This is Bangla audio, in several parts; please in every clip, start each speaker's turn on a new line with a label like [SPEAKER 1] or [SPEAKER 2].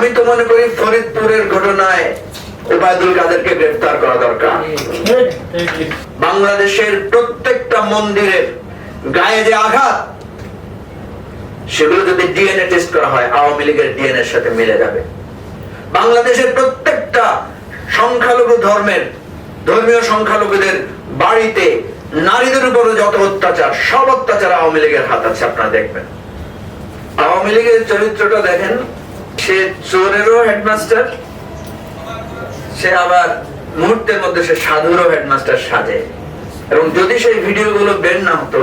[SPEAKER 1] আমি তো মনে করি ফরিদপুরের ঘটনায় ওবায়দুল কাদেরকে গ্রেফতার করা দরকার। বাংলাদেশের প্রত্যেকটা মন্দিরের গায়ে যে আঘাত, সেগুলো যদি ডিএনএ টেস্ট করা হয়, আওয়ামী লীগের ডিএনএ সাথে মিলে যাবে। বাংলাদেশের প্রত্যেকটা সংখ্যালঘু ধর্মের, ধর্মীয় সংখ্যালঘুদের বাড়িতে নারীদের উপরে যত অত্যাচার, সব অত্যাচার আওয়ামী লীগের হাত আছে, আপনারা দেখবেন। আওয়ামী লীগের চরিত্রটা দেখেন সে চোরেরও হেডমাস্টার, সে আবার মুহূর্তের মধ্যে সে সাধুরও হেডমাস্টার সাজে। এবং যদি সেই ভিডিওগুলো বের না হতো,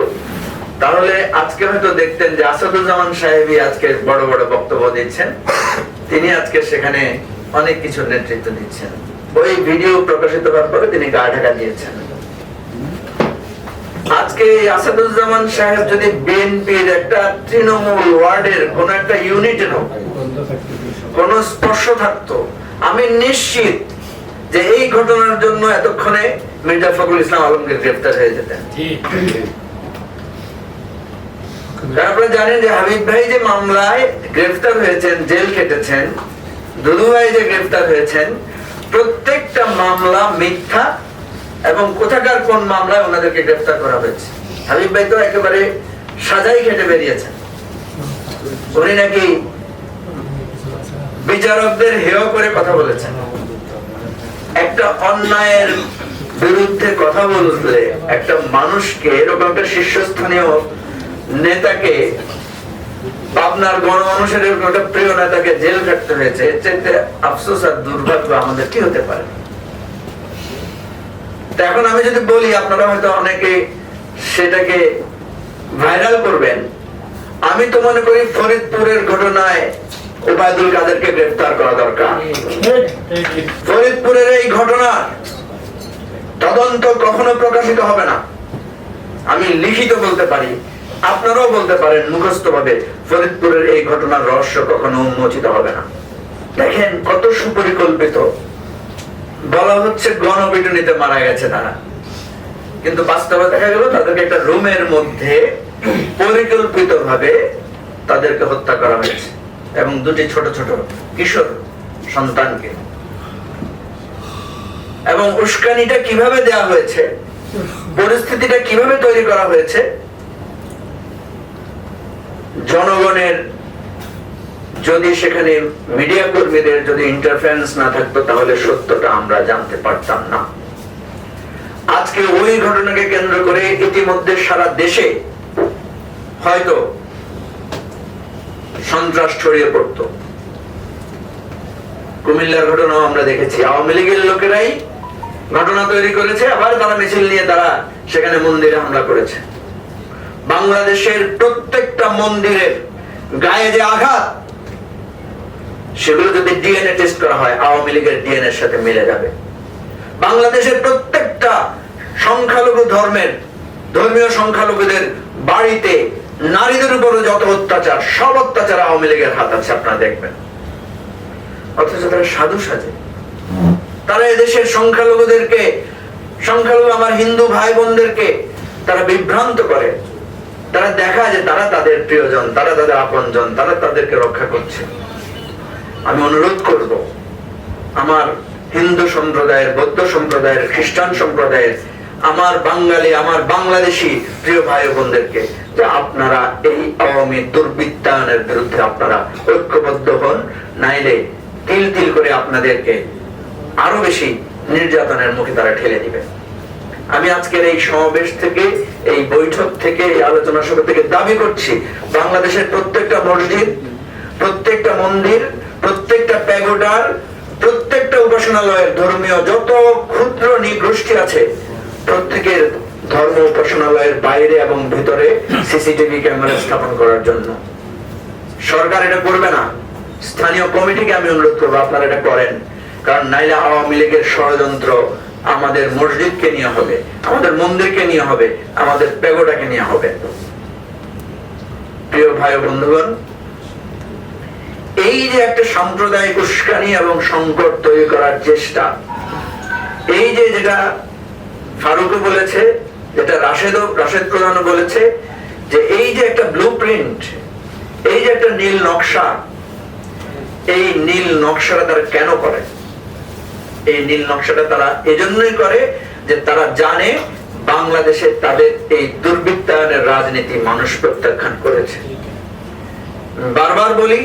[SPEAKER 1] তাহলে আজকে হয়তো দেখতেন যে আসাদুজ্জামান সাহেবই আজকে বড় বড় বক্তব্য দিচ্ছেন। তিনি আজকে সেখানে অনেক কিছু নেতৃত্ব দিচ্ছেন। ওই ভিডিও প্রকাশিত হওয়ার পরে তিনি গা ঢাকা দিয়েছেন। আজকে আসাদুজ্জামান সাহেব যদি বিএনপির একটা তৃণমূল ওয়ার্ডের কোন একটা ইউনিটের কোন স্পর্শ থাকতো আমি নিশ্চিত যে এই ঘটনার জন্য এতক্ষণে মির্জা ফখরুল ইসলাম আলমগীর গ্রেফতার হয়ে যেতেন। আপনারা জানেন যে হাবিব ভাই যে মামলায় গ্রেফতার হয়েছেন জেল খেটেছেন দুদু ভাই যে গ্রেফতার হয়েছেন প্রত্যেকটা মামলা মিথ্যা এবং কোথাকার কোন মামলায় ওনাদেরকে গ্রেফতার করা হয়েছে? হাবিব ভাই তো একেবারে সাজাই কেটে বেরিয়েছেন। উনি নাকি বিচারকদের হেয় করে কথা বলেছেন। একটা অন্যায়ের বিরুদ্ধে কথা বলতে একটা মানুষকে, এরকম একটা শীর্ষস্থানীয় নেতাকে আপনার গণ অনুসারের একটা প্রিয় নেতাকে জেল কাটতে হয়েছে, এর চাইতে আফসোস আর দুর্ভাগ্য আমাদের কি হতে পারে? এখন আমি যদি বলি, আপনারা হয়তো অনেকে সেটাকে ভাইরাল করবেন। আমি তো মনে করি ফরিদপুরের ঘটনায় ওবায়দুল কাদেরকে গ্রেফতার করা দরকার। ফরিদপুরের এই ঘটনা তদন্ত কখনো প্রকাশিত হবে না। আমি লিখিত বলতে পারি, আপনারাও বলতে পারেন মুখস্থ ভাবে ফরিদপুরের এই ঘটনার রহস্য কখনো উন্মোচিত হবে না। দেখেন কত সুপরিকল্পিত বলা হচ্ছে গণপিটুনিতে মারা গেছে তারা। কিন্তু বাস্তবে দেখা গেল তাদেরকে একটা রুমের মধ্যে পরিকল্পিত ভাবে তাদেরকে হত্যা করা হয়েছে এবং দুটি ছোট ছোট কিশোর সন্তানকে। এবং উস্কানিটা কীভাবে দেয়া হয়েছে, পরিস্থিতিটা কীভাবে তৈরি করা হয়েছে, জনগণের যদি সেখানে মিডিয়া কর্মীদের যদি ইন্টারফারেন্স না থাকতো, তাহলে সত্যটা আমরা জানতে পারতাম না। আজকে ওই ঘটনাকে কেন্দ্র করে ইতিমধ্যে সারা দেশে হয়তো সন্ত্রাস ছড়িয়ে পড়তো। কুমিল্লার ঘটনাও আমরা দেখেছি। আওয়ামী লীগের লোকেরাই ঘটনা তৈরি করেছে, আবার তারা মিছিল নিয়ে তারা সেখানে মন্দিরে হামলা করেছে। বাংলাদেশের প্রত্যেকটা মন্দিরের গায়ে যে আঘাত সেগুলো যদি ডিএনএ টেস্ট করা হয়, আওয়ামী লীগের ডিএনএ সাথে মিলে যাবে। বাংলাদেশের প্রত্যেকটা সংখ্যালঘু ধর্মের, ধর্মীয় সংখ্যালঘুদের বাড়িতে নারীদের উপরে যত অত্যাচার, সব অত্যাচার আওয়ামী লীগের হাত আছে, আপনারা দেখবেন। অথচ তারা সাধু সাজে। তারা এদেশের সংখ্যালঘুদেরকে, সংখ্যালঘু আমার হিন্দু ভাই বোনদেরকে তারা বিভ্রান্ত করে। তারা দেখা যে তারা তাদের প্রিয়জন, তারা তাদের আপনজন, তারা তাদেরকে রক্ষা করছে। আমি অনুরোধ করব, আমার হিন্দু সম্প্রদায়ের, বৌদ্ধ সম্প্রদায়ের, খ্রিস্টান সম্প্রদায়ের, আমার বাঙালি, আমার বাংলাদেশি প্রিয় ভাই বোনদেরকে যে আপনারা এই আওয়ামী দুর্বৃত্তায়নের বিরুদ্ধে আপনারা ঐক্যবদ্ধ হন, নাইলে তিল তিল করে আপনাদেরকে আরও বেশি নির্যাতনের মুখে তারা ঠেলে দিবে। আমি আজকের এই সমাবেশ থেকে, এই বৈঠক থেকে, এই আলোচনা সভা থেকে দাবি করছি, বাংলাদেশের প্রত্যেকটা মসজিদ, প্রত্যেকটা মন্দির প্রত্যেকটা প্যাগোডার প্রত্যেকটা উপাসনালয়ের ধর্মীয় যত ক্ষুদ্র নিগোষ্ঠী আছে, প্রত্যেকের ধর্ম উপাসনালয়ের বাইরে এবং ভিতরে সিসিটিভি ক্যামেরা স্থাপন করার জন্য। সরকার এটা করবে না। স্থানীয় কমিটিকে আমি অনুরোধ করব, আপনারা এটা করেন। কারণ নাইলে আওয়ামী লীগের ষড়যন্ত্র আমাদের মসজিদকে নিয়ে হবে, আমাদের মন্দিরকে নিয়ে হবে, আমাদের পেগোটাকে নিয়ে হবে। প্রিয় ভাই বন্ধুগণ এই যে একটা সাম্প্রদায়িক উস্কানি এবং সংকট তৈরি করার চেষ্টা, এই যে যেটা ফারুকও বলেছে, যেটা রাশেদও, রাশেদ প্রধানও বলেছে, যে এই যে একটা ব্লু এই যে একটা নীল নকশা, এই নীল নকশাটা তারা কেন করে? এই নীল নকশাটা তারা এজন্যই করে যে তারা জানে বাংলাদেশে তাদের এই দুর্বৃত্তায়নের রাজনীতি মানুষ প্রত্যাখ্যান করেছে। বারবার বলি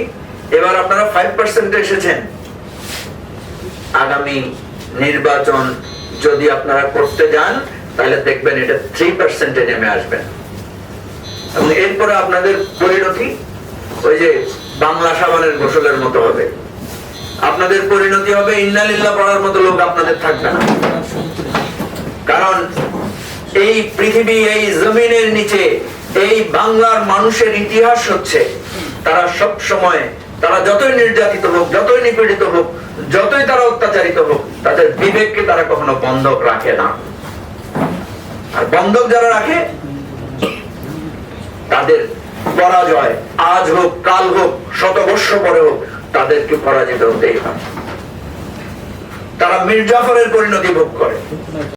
[SPEAKER 1] এবার আপনারা ফাইভ পার্সেন্ট এসেছেন। আগামী নির্বাচন যদি আপনারা করতে যান, তাহলে দেখবেন এটা থ্রি পার্সেন্টে নেমে আসবেন এবং এরপরে আপনাদের পরিণতি ওই যে বাংলা সাবানের গোসলের মতো হবে। আপনাদের পরিণতি হবে ইন্নালিল্লাহ পড়ার মতো লোক আপনাদের থাকবে না। কারণ এই পৃথিবী, এই জমিনের নিচে, এই বাংলার মানুষের ইতিহাস হচ্ছে, তারা সব সময় তারা যতই নির্যাতিত হোক, যতই নিপীড়িত হোক, যতই তারা অত্যাচারিত হোক, তাদের বিবেককে তারা কখনো বন্ধক রাখে না। আর বন্ধক যারা রাখে, তাদের পরাজয় আজ হোক, কাল হোক, শত বর্ষ পরে হোক, তাদেরকে পরাজিত হতেই হয়। তারা মির্জাফরের পরিণতি ভোগ করে।